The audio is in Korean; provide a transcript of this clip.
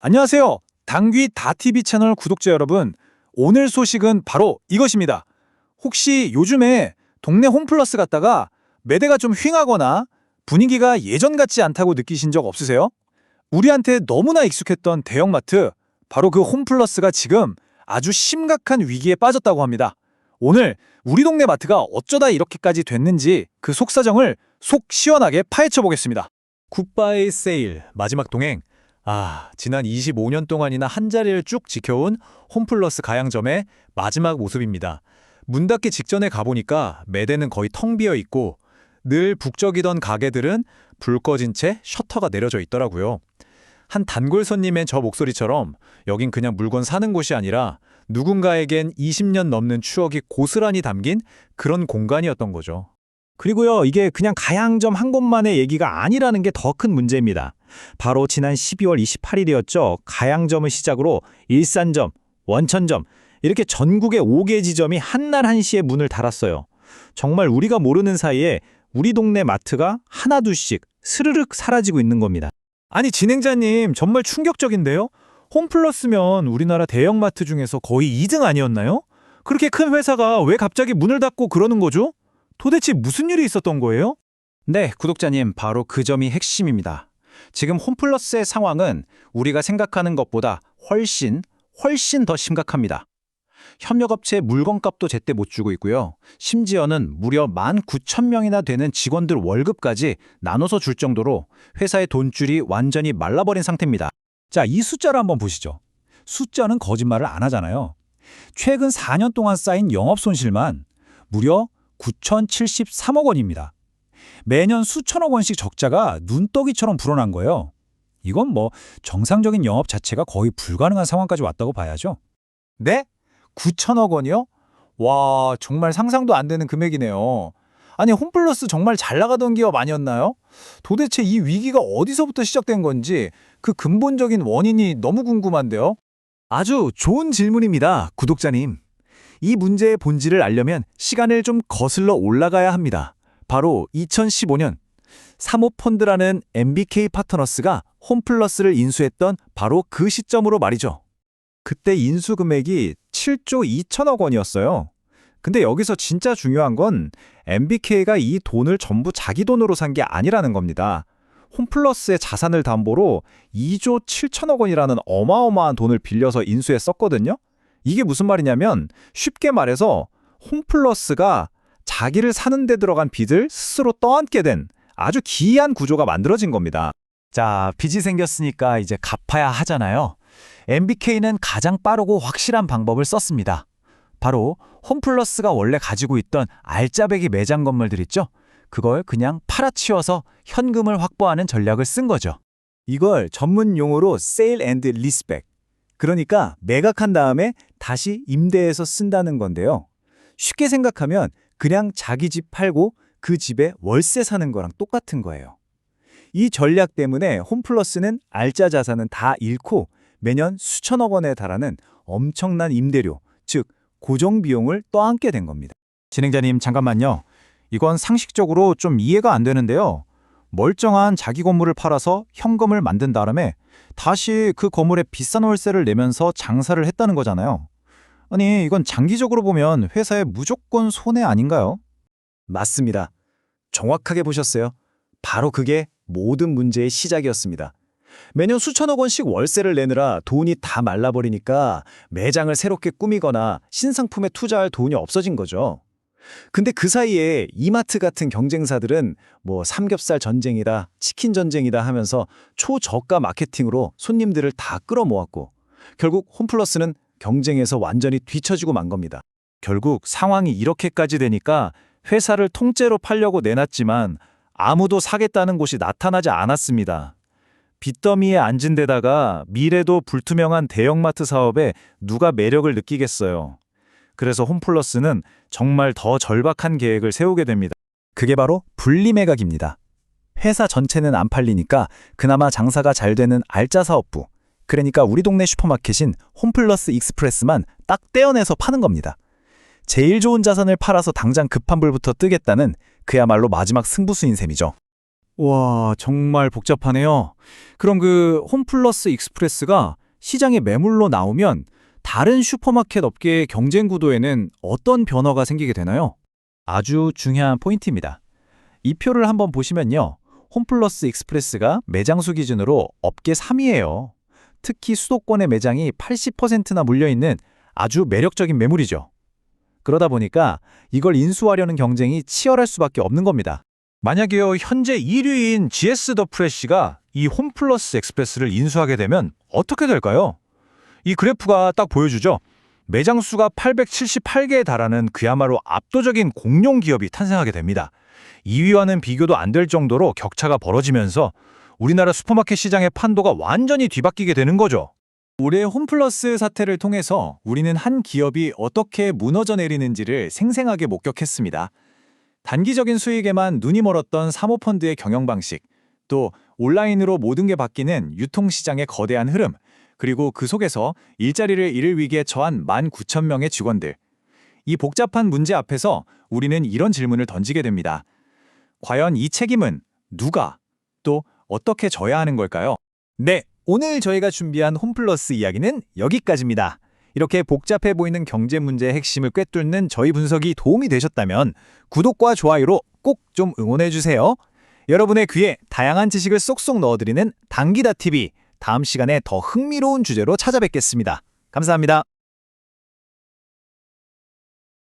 안녕하세요. 당귀 다TV 채널 구독자 여러분. 오늘 소식은 바로 이것입니다. 혹시 요즘에 동네 홈플러스 갔다가 매대가 좀 휑하거나 분위기가 예전 같지 않다고 느끼신 적 없으세요? 우리한테 너무나 익숙했던 대형마트, 바로 그 홈플러스가 지금 아주 심각한 위기에 빠졌다고 합니다. 오늘 우리 동네 마트가 어쩌다 이렇게까지 됐는지 그 속사정을 속 시원하게 파헤쳐 보겠습니다. 굿바이 세일 마지막 동행. 아, 지난 25년 동안이나 한 자리를 쭉 지켜온 홈플러스 가양점의 마지막 모습입니다. 문 닫기 직전에 가보니까 매대는 거의 텅 비어 있고 늘 북적이던 가게들은 불 꺼진 채 셔터가 내려져 있더라고요. 한 단골 손님의 저 목소리처럼 여긴 그냥 물건 사는 곳이 아니라 누군가에겐 20년 넘는 추억이 고스란히 담긴 그런 공간이었던 거죠. 그리고요, 이게 그냥 가양점 한 곳만의 얘기가 아니라는 게 더 큰 문제입니다. 바로 지난 12월 28일이었죠. 가양점을 시작으로 일산점, 원천점, 이렇게 전국의 5개 지점이 한날 한시에 문을 닫았어요. 정말 우리가 모르는 사이에 우리 동네 마트가 하나 둘씩 스르륵 사라지고 있는 겁니다. 아니 진행자님 정말 충격적인데요? 홈플러스면 우리나라 대형마트 중에서 거의 2등 아니었나요? 그렇게 큰 회사가 왜 갑자기 문을 닫고 그러는 거죠? 도대체 무슨 일이 있었던 거예요? 네, 구독자님, 바로 그 점이 핵심입니다. 지금 홈플러스의 상황은 우리가 생각하는 것보다 훨씬, 훨씬 더 심각합니다. 협력업체 물건값도 제때 못 주고 있고요. 심지어는 무려 19,000명이나 되는 직원들 월급까지 나눠서 줄 정도로 회사의 돈줄이 완전히 말라버린 상태입니다. 자, 이 숫자를 한번 보시죠. 숫자는 거짓말을 안 하잖아요. 최근 4년 동안 쌓인 영업 손실만 무려 9,073억 원입니다. 매년 수천억 원씩 적자가 눈떠기처럼 불어난 거예요. 이건 뭐 정상적인 영업 자체가 거의 불가능한 상황까지 왔다고 봐야죠. 네? 9천억 원이요? 와 정말 상상도 안 되는 금액이네요. 아니 홈플러스 정말 잘 나가던 기업 아니었나요? 도대체 이 위기가 어디서부터 시작된 건지 그 근본적인 원인이 너무 궁금한데요. 아주 좋은 질문입니다, 구독자님. 이 문제의 본질을 알려면 시간을 좀 거슬러 올라가야 합니다. 바로 2015년 사모펀드라는 MBK 파트너스가 홈플러스를 인수했던 바로 그 시점으로 말이죠. 그때 인수 금액이 7조 2천억 원이었어요. 근데 여기서 진짜 중요한 건 MBK가 이 돈을 전부 자기 돈으로 산 게 아니라는 겁니다. 홈플러스의 자산을 담보로 2조 7천억 원이라는 어마어마한 돈을 빌려서 인수했었거든요. 이게 무슨 말이냐면 쉽게 말해서 홈플러스가 자기를 사는 데 들어간 빚을 스스로 떠안게 된 아주 기이한 구조가 만들어진 겁니다. 자, 빚이 생겼으니까 이제 갚아야 하잖아요. MBK는 가장 빠르고 확실한 방법을 썼습니다. 바로 홈플러스가 원래 가지고 있던 알짜배기 매장 건물들 있죠? 그걸 그냥 팔아치워서 현금을 확보하는 전략을 쓴 거죠. 이걸 전문 용어로 세일 앤드 리스백. 그러니까 매각한 다음에 다시 임대해서 쓴다는 건데요. 쉽게 생각하면 그냥 자기 집 팔고 그 집에 월세 사는 거랑 똑같은 거예요. 이 전략 때문에 홈플러스는 알짜 자산은 다 잃고 매년 수천억 원에 달하는 엄청난 임대료, 즉 고정 비용을 떠안게 된 겁니다. 진행자님 잠깐만요. 이건 상식적으로 좀 이해가 안 되는데요. 멀쩡한 자기 건물을 팔아서 현금을 만든 다음에 다시 그 건물에 비싼 월세를 내면서 장사를 했다는 거잖아요. 아니, 이건 장기적으로 보면 회사에 무조건 손해 아닌가요? 맞습니다. 정확하게 보셨어요. 바로 그게 모든 문제의 시작이었습니다. 매년 수천억 원씩 월세를 내느라 돈이 다 말라버리니까 매장을 새롭게 꾸미거나 신상품에 투자할 돈이 없어진 거죠. 근데 그 사이에 이마트 같은 경쟁사들은 뭐 삼겹살 전쟁이다, 치킨 전쟁이다 하면서 초저가 마케팅으로 손님들을 다 끌어모았고 결국 홈플러스는 경쟁에서 완전히 뒤처지고 만 겁니다. 결국 상황이 이렇게까지 되니까 회사를 통째로 팔려고 내놨지만 아무도 사겠다는 곳이 나타나지 않았습니다. 빚더미에 앉은 데다가 미래도 불투명한 대형마트 사업에 누가 매력을 느끼겠어요. 그래서 홈플러스는 정말 더 절박한 계획을 세우게 됩니다. 그게 바로 분리매각입니다. 회사 전체는 안 팔리니까 그나마 장사가 잘 되는 알짜 사업부, 그러니까 우리 동네 슈퍼마켓인 홈플러스 익스프레스만 딱 떼어내서 파는 겁니다. 제일 좋은 자산을 팔아서 당장 급한 불부터 뜨겠다는 그야말로 마지막 승부수인 셈이죠. 와, 정말 복잡하네요. 그럼 그 홈플러스 익스프레스가 시장에 매물로 나오면 다른 슈퍼마켓 업계의 경쟁 구도에는 어떤 변화가 생기게 되나요? 아주 중요한 포인트입니다. 이 표를 한번 보시면요. 홈플러스 익스프레스가 매장 수 기준으로 업계 3위예요. 특히 수도권의 매장이 80%나 몰려있는 아주 매력적인 매물이죠. 그러다 보니까 이걸 인수하려는 경쟁이 치열할 수밖에 없는 겁니다. 만약에요, 현재 1위인 GS 더 프레쉬가 이 홈플러스 익스프레스를 인수하게 되면 어떻게 될까요? 이 그래프가 딱 보여주죠. 매장 수가 878개에 달하는 그야말로 압도적인 공룡 기업이 탄생하게 됩니다. 2위와는 비교도 안 될 정도로 격차가 벌어지면서 우리나라 슈퍼마켓 시장의 판도가 완전히 뒤바뀌게 되는 거죠. 올해 홈플러스 사태를 통해서 우리는 한 기업이 어떻게 무너져 내리는지를 생생하게 목격했습니다. 단기적인 수익에만 눈이 멀었던 사모펀드의 경영 방식, 또 온라인으로 모든 게 바뀌는 유통시장의 거대한 흐름, 그리고 그 속에서 일자리를 잃을 위기에 처한 19,000명의 직원들. 이 복잡한 문제 앞에서 우리는 이런 질문을 던지게 됩니다. 과연 이 책임은 누가 또 어떻게 져야 하는 걸까요? 네, 오늘 저희가 준비한 홈플러스 이야기는 여기까지입니다. 이렇게 복잡해 보이는 경제 문제의 핵심을 꿰뚫는 저희 분석이 도움이 되셨다면 구독과 좋아요로 꼭 좀 응원해 주세요. 여러분의 귀에 다양한 지식을 쏙쏙 넣어드리는 당기다 TV 다음 시간에 더 흥미로운 주제로 찾아뵙겠습니다. 감사합니다.